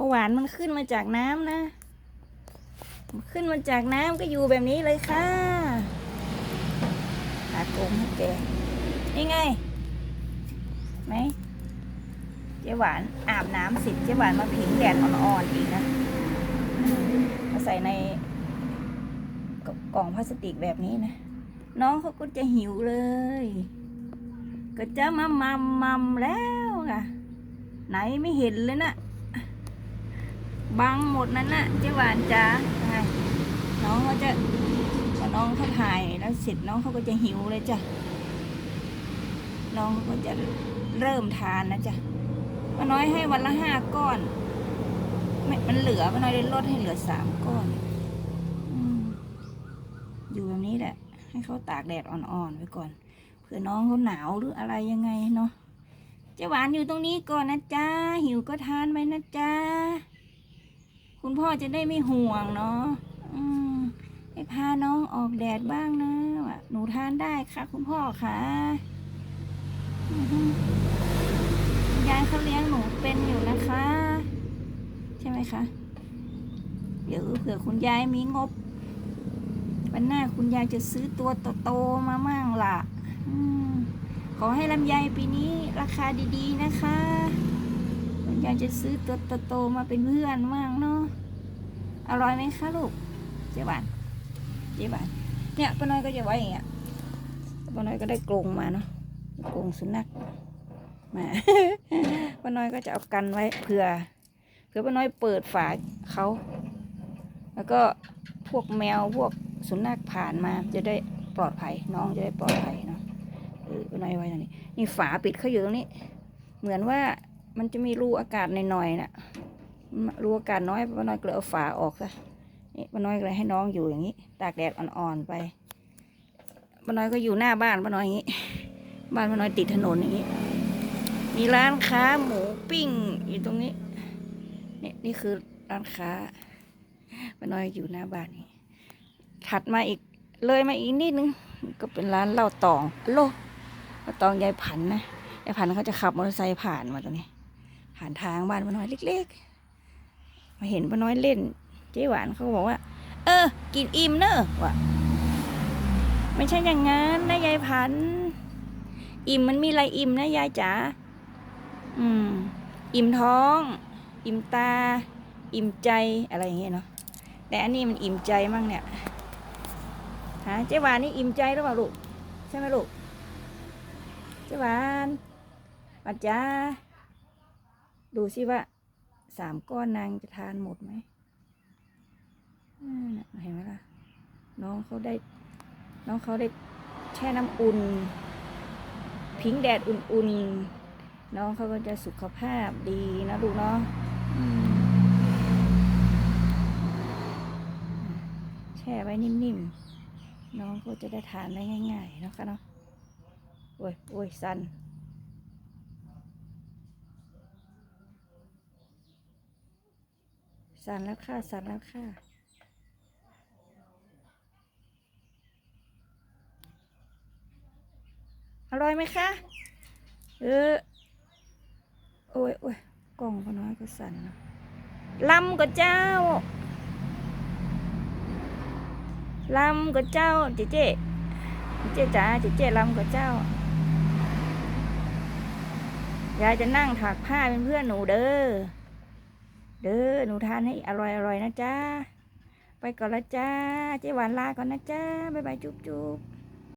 อหวานมันขึ้นมาจากน้ำนะ ขึ้นมาจากน้ำก็อยู่แบบนี้เลยค่ะหากงให้แกนี่ไงไหมเจ๊หวานอาบน้ำเสร็จเจ๊หวานมาผิงแดดอ่อนๆอีกนะมาใส่ในกล่องพลาสติกแบบนี้นะ น้องเขาก็จะหิวเลย ก็จะมามัมมัมแล้วค่ะ ไหนไม่เห็นเลยนะ บังหมดนั้นน่ะเจ๊หวานจ้าน้องเขาจะพอน้องเขาถ่ายแล้วเสร็จน้องเขาก็จะหิวเลยจ้ะน้องเขาก็จะเริ่มทานนะจ๊ะป้าน้อยให้วันละห้าก้อนไม่มันเหลือป้าน้อยเลยลดให้เหลือสามก้อนออยู่แบบนี้แหละ ให้เขาตากแดดอ่อนๆไว้ก่อนเผื่อน้องเขาหนาวหรืออะไรยังไงเนาะเจะหวานอยู่ตรงนี้ก่อนนะจ๊ะหิวก็ทานไปนะจ๊ะ คุณพ่อจะได้ไม่ห่วงเนาะให้พาน้องออกแดดบ้างนะหนูทานได้ค่ะ คุณพ่อค่ะยายเขาเลี้ยงหนูเป็นอยู่นะคะ ใช่ไหมคะเดี๋ยวเผื่อคุณยายมีงบวันหน้าคุณยายจะซื้อตัวโตๆมามั่งล่ะขอให้ลำไยปีนี้ราคาดีๆนะคะ ลำไยจะซื้อตัวโตๆมาเป็นเพื่อนมากเนาะอร่อยไหมคะลูกเจ๊บานเจ๊บานเนี่ยป้าน้อยก็จะไว้อย่างเงี้ยป้าน้อยก็ได้กรงมาเนาะกรงสุนัขมาป้าน้อยก็จะเอากันไว้เผื่อเผื่อป้าน้อยเปิดฝาเขาแล้วก็พวกแมวพวกสุนัขผ่านมาจะได้ปลอดภัยน้องจะได้ปลอดภัยเนาะเออเอาไว้ไว้ตรงนี้นี่ฝาปิดเขาอยู่ตรงนี้ เหมือนว่า มันจะมีรูอากาศหน่อยๆน่ะรูอากาศน้อยป้าน้อยก็เลยเอาฝาออกซะนี่ป้าน้อยก็เลยให้น้องอยู่อย่างนี้ ตากแดดอ่อนๆไปป้าน้อยก็อยู่หน้าบ้านป้าน้อยอย่างนี้ บ้านป้าน้อยติดถนนอย่างนี้ มีร้านค้าหมูปิ้งอยู่ตรงนี้นี่นี่คือร้านค้าป้าน้อยอยู่หน้าบ้านนี่ถัดมาอีกเลยมาอีกนิดนึงก็เป็นร้านเหล้าตองโลเหล้าตองยายผันนะยายผันเขาจะขับมอเตอร์ไซค์ผ่านมาตรงนี้ ผ่านทางบ้านป้าน้อยเล็กๆ มาเห็นป้าน้อยเล่น เจ๊หวานเขาก็บอกว่า เออ กินอิ่มเนอะว่ะไม่ใช่อย่างงั้นนะยายผัน อิ่มมันมีอะไรอิ่มนะยายจ๋าอืม อิ่มท้อง อิ่มตา อิ่มใจอะไรอย่างเงี้ยเนาะแต่อันนี้มันอิ่มใจมั่งเนี่ยฮะเจ๊หวานนี่อิ่มใจหรือเปล่าลูกใช่ไหมลูกเจ๊หวานปัจจา ดูสิว่าสามก้อนนางจะทานหมดไหมเห็นไหมล่ะ น้องเขาได้ น้องเขาได้แช่น้ำอุ่น พิงแดดอุ่นๆ น้องเขาก็จะสุขภาพดีนะลูกเนาะแช่ไว้นิ่มๆ น้องก็จะได้ทานได้ง่าย ๆ นะคะเนาะโอ้ยโอ้ยสัน สั่นแล้วค่ะ สั่นแล้วค่ะ อร่อยไหมคะ เออ โอ้ยโอ้ยกล่องพอน้อยก็สั่นนะลำกับเจ้าลำกับเจ้าเจ๊เจ๊เจ๊จ๋าเจ๊เจ๊ลำกับเจ้ายายจะนั่งถักผ้าเป็นเพื่อนหนูเด้อ เด้อหนูทานให้อร่อยอร่อยๆนะจ๊ะไปก่อนละจ้าเจ๊หวานลาก่อนนะจ้าบ๊ายบายจุ๊บจุ๊บ